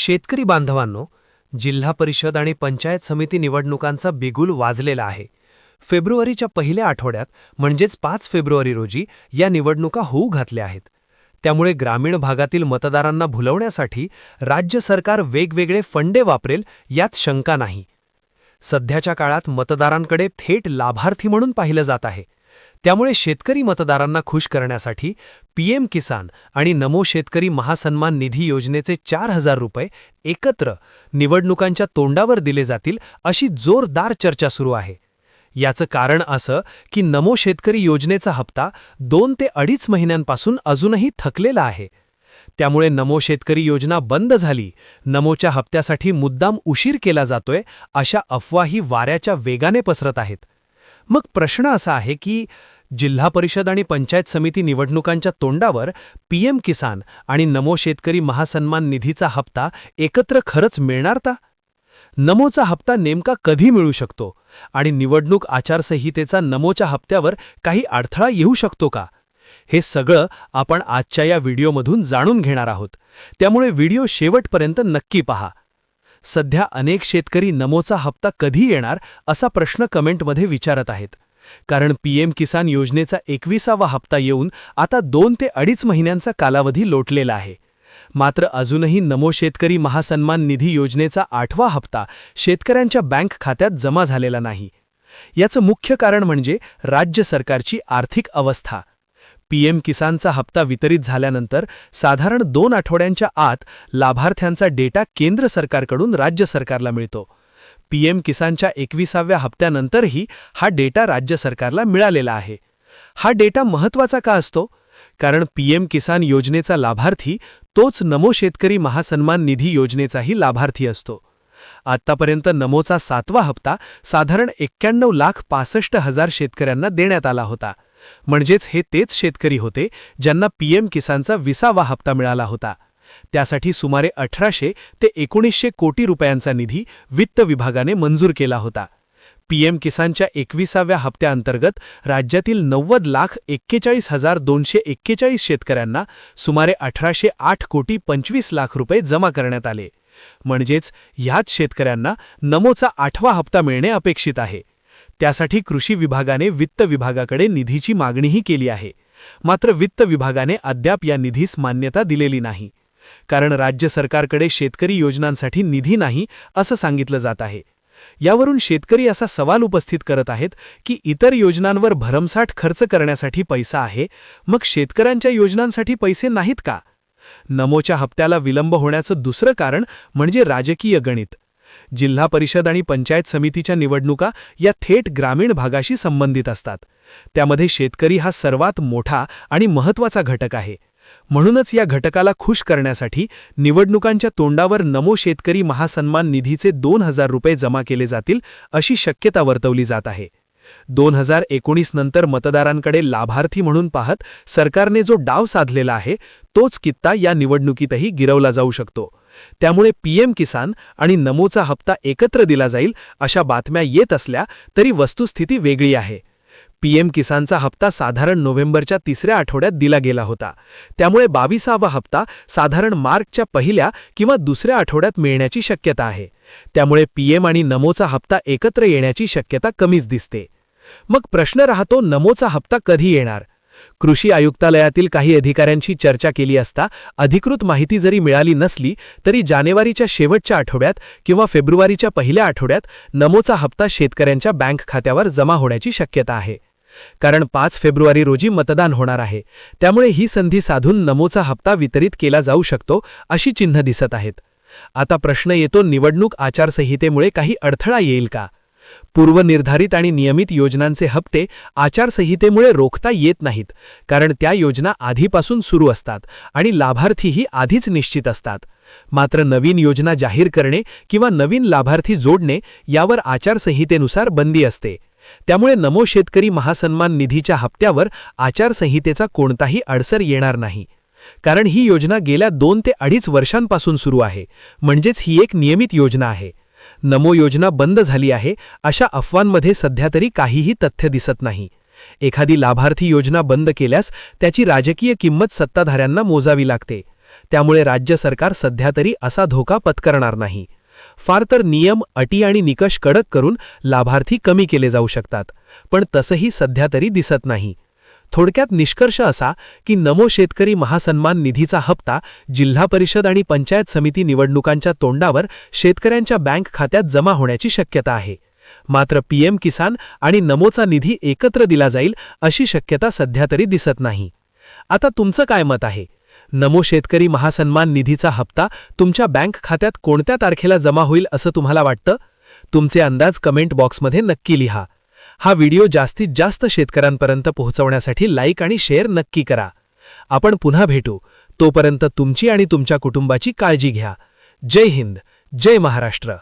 शेतकरी बांधवांनो जिल्हा परिषद आणि पंचायत समिती निवडणुकांचा बिगुल वाजलेला आहे. फेब्रुवारीच्या पहिल्या आठवड्यात म्हणजेच पाच फेब्रुवारी रोजी या निवडणुका होऊ घातल्या आहेत. त्यामुळे ग्रामीण भागातील मतदारांना भुलवण्यासाठी राज्य सरकार वेगवेगळे फंडे वापरेल यात शंका नाही. सध्याच्या काळात मतदारांकडे थेट लाभार्थी म्हणून पाहिलं जात आहे. त्यामुळे शेतकरी मतदारांना खुश करण्यासाठी पीएम किसान आणि नमो शेतकरी महासन्मान निधी योजनेचे चार हजार रुपये एकत्र निवडणुकांच्या तोंडावर दिले जातील अशी जोरदार चर्चा सुरू आहे. याचं कारण असं की नमो शेतकरी योजनेचा हप्ता दोन ते अडीच महिन्यांपासून अजूनही थकलेला आहे. त्यामुळे नमो शेतकरी योजना बंद झाली नमोच्या हप्त्यासाठी मुद्दाम उशीर केला जातोय अशा अफवाही वाऱ्याच्या वेगाने पसरत आहेत. मग प्रश्न असा आहे की जिल्हा परिषद आणि पंचायत समिती निवडणुकांच्या तोंडावर पीएम किसान आणि नमो शेतकरी महासन्मान निधीचा हप्ता एकत्र खरंच मिळणार का? नमोचा हप्ता नेमका कधी मिळू शकतो? आणि निवडणूक आचारसंहितेचा नमोच्या हप्त्यावर काही अडथळा येऊ शकतो का? हे सगळं आपण आजच्या या व्हिडिओमधून जाणून घेणार आहोत. त्यामुळे व्हिडिओ शेवटपर्यंत नक्की पहा. सध्या अनेक शेतकरी नमोचा हप्ता कधी येणार असा प्रश्न कमेंटमध्ये विचारत आहेत. कारण पीएम किसान योजनेचा एकविसावा हप्ता येऊन आता दोन ते अडीच महिन्यांचा कालावधी लोटलेला आहे. मात्र अजूनही नमो शेतकरी महासन्मान निधी योजनेचा आठवा हप्ता शेतकऱ्यांच्या बँक खात्यात जमा झालेला नाही. याचं मुख्य कारण म्हणजे राज्य सरकारची आर्थिक अवस्था. पीएम किसानचा हप्ता वितरित झाल्यानंतर साधारण दोन आठवड्यांच्या आत लाभार्थ्यांचा डेटा केंद्र सरकारकडून राज्य सरकारला मिळतो. पीएम किसानच्या एकविसाव्या हप्त्यानंतरही हा डेटा राज्य सरकारला मिळालेला आहे. हा डेटा महत्त्वाचा का असतो? कारण पीएम किसान योजनेचा लाभार्थी तोच नमो शेतकरी महासन्मान निधी योजनेचाही लाभार्थी असतो. आत्तापर्यंत नमोचा सातवा हप्ता साधारण एक्क्याण्णव लाख पासष्ट हजार शेतकऱ्यांना देण्यात आला होता. म्हणजेच हे तेच शेतकरी होते ज्यांना पीएम किसानचा विसावा हप्ता मिळाला होता. त्यासाठी सुमारे अठराशे ते एकोणीसशे कोटी रुपयांचा निधी वित्त विभागाने मंजूर केला होता. पीएम किसानच्या एकविसाव्या हप्त्याअंतर्गत राज्यातील नव्वद लाख एक्केचाळीस हजार दोनशे एक्केचाळीस शेतकऱ्यांना सुमारे अठराशे आठ कोटी पंचवीस लाख रुपये जमा करण्यात आले. म्हणजेच ह्याच शेतकऱ्यांना नमोचा आठवा हप्ता मिळणे अपेक्षित आहे. त्यासाठी कृषी विभागाने वित्त विभागाकडे निधीची मागणीही केली आहे. मात्र वित्त विभागाने अद्याप या निधीस मान्यता दिलेली नाही. कारण राज्य सरकारकडे शेतकरी योजनांसाठी निधी नाही असं सांगितलं जात आहे. यावरून शेतकरी असा सवाल उपस्थित करत आहेत की इतर योजनांवर भरमसाठ खर्च करण्यासाठी पैसा आहे मग शेतकऱ्यांच्या योजनांसाठी पैसे नाहीत का? नमोच्या हप्त्याला विलंब होण्याचं दुसरं कारण म्हणजे राजकीय गणित. जिल्हा परिषद आणि पंचायत समितीच्या निवडणुका या थेट ग्रामीण भागाशी संबंधित असतात. त्यामध्ये शेतकरी हा सर्वात मोठा आणि महत्त्वाचा घटक आहे. म्हणूनच या घटकाला खुश करण्यासाठी निवडणुकांच्या तोंडावर नमो शेतकरी महासन्मान निधीचे दोन हजार रुपये जमा केले जातील अशी शक्यता वर्तवली जात आहे. दोन हजार एकोणीस नंतर मतदारांकडे लाभार्थी म्हणून पाहत सरकारने जो डाव साधलेला आहे तोच कित्ता या निवडणुकीतही गिरवला जाऊ शकतो. त्यामुळे पीएम किसान आणि नमोचा हप्ता एकत्र दिला जाईल अशा बातम्या येत असल्या तरी वस्तुस्थिती वेगळी आहे. पीएम किसानचा हप्ता साधारण नोव्हेंबरच्या तिसऱ्या आठवड्यात दिला गेला होता. त्यामुळे बावीसावा हप्ता साधारण मार्चच्या पहिल्या किंवा दुसऱ्या आठवड्यात मिळण्याची शक्यता आहे. त्यामुळे पीएम आणि नमोचा हप्ता एकत्र येण्याची शक्यता कमीच दिसते. मग प्रश्न राहतो नमोचा हप्ता कधी येणार? कृषी आयुक्तालयातील काही अधिकाऱ्यांशी चर्चा केली असता अधिकृत माहिती जरी मिळाली नसली तरी जानेवारीच्या शेवटच्या आठवड्यात किंवा फेब्रुवारीच्या पहिल्या आठवड्यात नमोचा हप्ता शेतकऱ्यांच्या बँक खात्यावर जमा होण्याची शक्यता आहे. कारण पाच फेब्रुवारी रोजी मतदान होणार आहे. त्यामुळे ही संधी साधून नमोचा हप्ता वितरित केला जाऊ शकतो अशी चिन्ह दिसत आहेत. आता प्रश्न येतो निवडणूक आचारसंहितेमुळे काही अडथळा येईल का? पूर्वनिर्धारित आणि नियमित योजनांचे हप्ते आचारसंहितेमुळे रोखता येत नाहीत कारण त्या योजना आधीपासून सुरू असतात आणि लाभार्थीही आधीच निश्चित असतात. मात्र नवीन योजना जाहीर करणे किंवा नवीन लाभार्थी जोडणे यावर आचारसंहितेनुसार बंदी असते. त्यामुळे नमो शेतकरी महासन्मान निधीच्या हप्त्यावर आचारसंहितेचा कोणताही अडसर येणार नाही. कारण ही योजना गेल्या दोन ते अडीच वर्षांपासून सुरू आहे म्हणजेच ही एक नियमित योजना आहे. नमो योजना बंद झाली आहे अशा अफवांमध्ये सध्या तरी काहीही तथ्य दिसत नाही. एखादी लाभार्थी योजना बंद केल्यास त्याची राजकीय किंमत सत्ताधाऱ्यांना मोजावी लागते. त्यामुळे राज्य सरकार सध्या तरी असा धोका पत्करणार नाही. फार तर नियम अटी आणि निकष कडक करून लाभार्थी कमी केले जाऊ शकतात पण तसंही सध्या तरी दिसत नाही. थोडक्यात निष्कर्ष असा की नमो शेतकरी महासन्मान निधीचा हप्ता जिल्हा परिषद आणि पंचायत समिती निवडणुकांच्या तोंडावर शेतकऱ्यांच्या बँक खात्यात जमा होण्याची शक्यता आहे. मात्र पीएम किसान आणि नमोचा निधी एकत्र दिला जाईल अशी शक्यता सध्या तरी दिसत नाही. आता तुमचं काय मत आहे? नमो शेतकरी महासन्मान निधीचा हप्ता तुमच्या बँक खात्यात कोणत्या तारखेला जमा होईल असं तुम्हाला वाटतं? तुमचे अंदाज कमेंट बॉक्समध्ये नक्की लिहा. हा व्हिडिओ जास्तीत जास्त शेतकऱ्यांपर्यंत पोहोचवण्यासाठी लाईक आणि शेअर नक्की करा. आपण पुन्हा भेटू. तोपर्यंत तुमची आणि तुमच्या कुटुंबाची काळजी घ्या. जय हिंद. जय महाराष्ट्र.